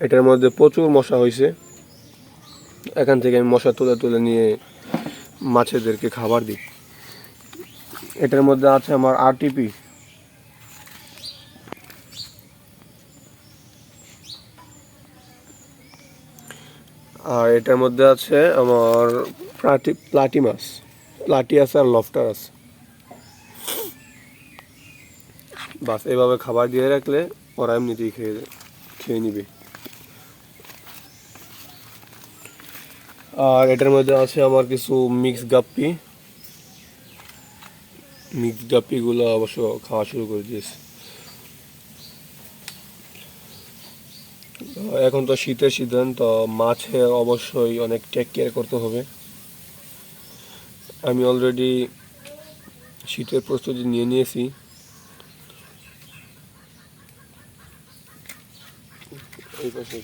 এটার মধ্যে প্রচুর মশা হয়েছে এখান থেকে আমি মশা তুলে তুলে নিয়ে মাছেদেরকে খাবার দিই। এটার মধ্যে আছে আমার আরটিপি আর এটার মধ্যে আছে আমার প্লাটি প্লাটি মাছ প্লাটি আছে আর লফটার আছে বাস, এভাবে খাবার দিয়ে রাখলে ওরা এমনিতেই খেয়ে খেয়ে নিবে। আর এটার মধ্যে আছে আমার কিছু মিক্স গাপ্পি মিক্স গাপ্পিগুলো অবশ্য খাওয়া শুরু করে দিয়েছে। এখন তো শীতের সিজন তো মাছে অবশ্যই অনেক টেক কেয়ার করতে হবে। আমি অলরেডি শীতের প্রস্তুতি নিয়ে নিয়েছি। এই পাশে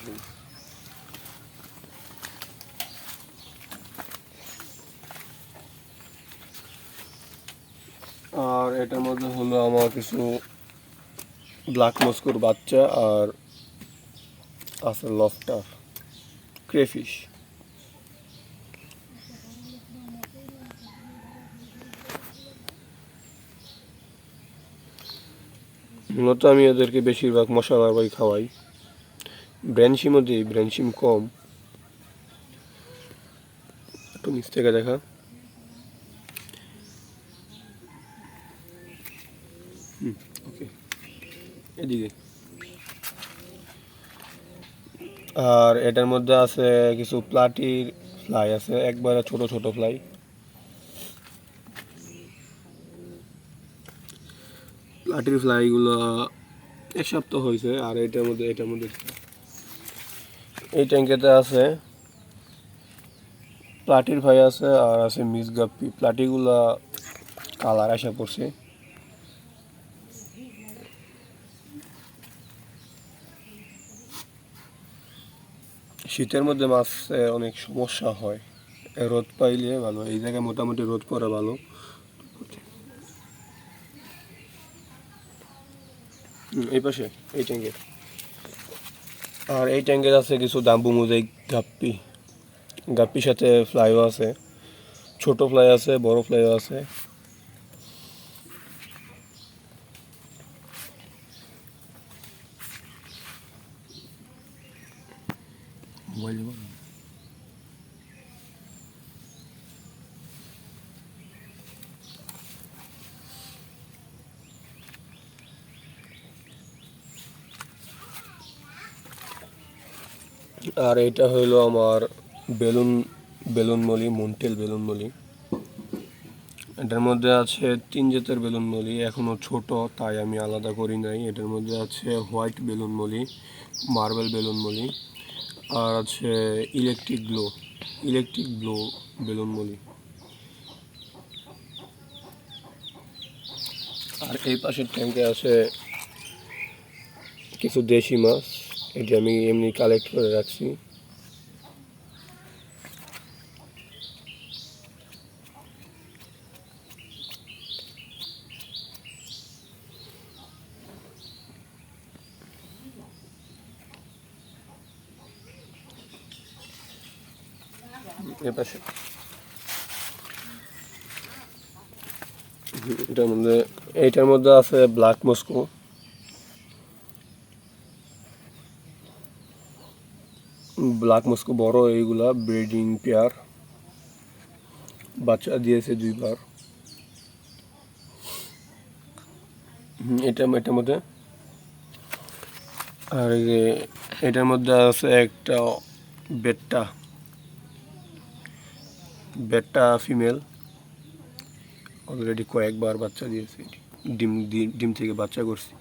আর এটার মধ্যে হলো আমার কিছু ব্ল্যাক মস্কোর বাচ্চা আর আছে লফটার ক্রেফিশ। মূলত আমি ওদেরকে বেশিরভাগ মশলার বাই খাওয়াই। ব্রেনসিমও দিই ব্রেনসিম কম। একটু নিচ থেকে দেখা। ওকে। এদিকে। আর এটার মধ্যে আছে কিছু প্লাটির ফ্লাই আছে, একবারে ছোট ছোট ফ্লাই। প্লাটির ফ্লাইগুলো এক সপ্তাহ হয়েছে আর এটার মধ্যে এটার মধ্যে এই ট্যাঙ্কেতে আছে প্লাটির ভাই আছে আর আছে মিস গাপ্পি। প্লাটিগুলা কালার আশা পড়ছে। শীতের মধ্যে মাছে অনেক সমস্যা হয়। রোদ পাইলে ভালো, এই জায়গায় মোটামুটি রোদ পড়ে ভালো। এই পাশে, এই ট্যাঙ্কের। আর এই ট্যাঙ্কের আছে কিছু দাম্বু মোজাইক গাপ্পি গাপ্পির সাথে ফ্লাইও আছে। ছোট ফ্লাই আছে, বড় ফ্লাইও আছে। মোবাইল আর এটা হইল আমার বেলুন বেলুন মলি, মন্টেল বেলুন মলি। এটার মধ্যে আছে তিন জাতের বেলুন মলি এখনও ছোট, তাই আমি আলাদা করি নাই। এটার মধ্যে আছে white balloon molly, marble balloon molly, আর আছে electric glow electric glow balloon molly. আর এই পাশের ট্যাঙ্কে আছে কিছু দেশি মাছ। এটি আমি এমনি কালেক্ট করে রাখছি। এ পাশে। হুম, এটার মধ্যে এইটার মধ্যে আছে ব্ল্যাক মস্কো ব্ল্যাক মস্কো বড় এইগুলা ব্রিডিং পেয়ার বাচ্চা দিয়েছে দুইবার। এটা, এটার মধ্যে। আর এটার মধ্যে আছে একটা বেটটা। বেটটা ফিমেল অলরেডি কয়েকবার বাচ্চা দিয়েছে। ডিম ডিম থেকে বাচ্চা করছে।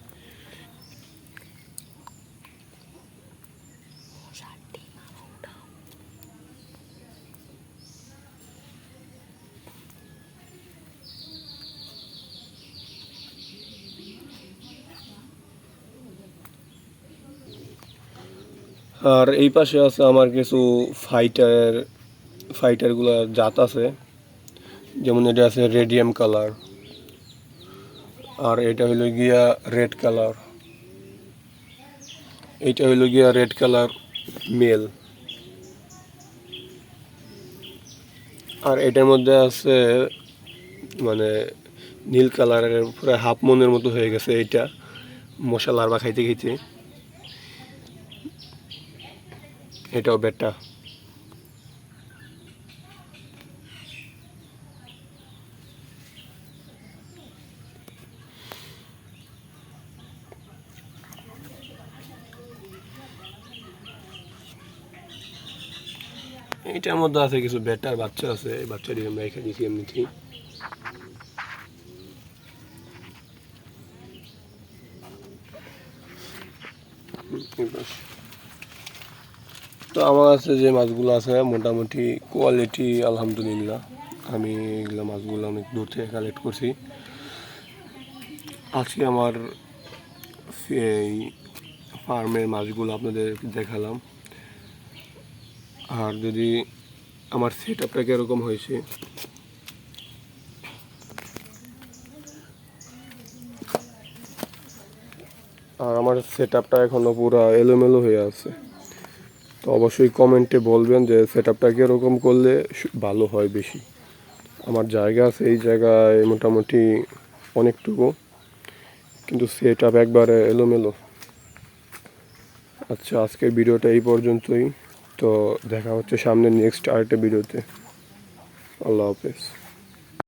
আর এই পাশে আছে আমার কিছু ফাইটার ফাইটারগুলো জাত আছে। যেমন এটা আছে রেডিয়াম কালার আর এটা হলো গিয়া রেড কালার এটা হলো গিয়া রেড কালার মেল আর এটার মধ্যে আছে মানে নীল কালারের পুরো হাফ মনের মতো হয়ে গেছে এইটা, মশা লার্বা খাইতে খাইতে। এটাও বেটা এইটার মধ্যে আছে কিছু বেটার বাচ্চা আছে, এই বাচ্চাটি আমরা রেখে দিয়েছি এমনিতেই এই পাশে। তো আমার কাছে যে মাছগুলো আছে, মোটামুটি কোয়ালিটি আলহামদুলিল্লাহ। আমি এগুলো মাছগুলো অনেক দূর থেকে কালেক্ট করছি। আজকে আমার এই ফার্মের মাছগুলো আপনাদের দেখালাম। আর যদি আমার সেট আপটা কীরকম হয়েছে। আর আমার সেট আপটা এখনও পুরো এলোমেলো হয়ে আছে। তো অবশ্যই কমেন্টে বলবেন যে সেট আপটা কীরকম করলে ভালো হয় বেশি। আমার জায়গা আছে, এই জায়গায় মোটামুটি অনেকটুকু। কিন্তু সেট আপ একবারে এলোমেলো। আচ্ছা আজকের ভিডিওটা এই পর্যন্তই। তো দেখা হচ্ছে সামনে নেক্সট আরেকটা ভিডিওতে। আল্লাহ হাফেজ।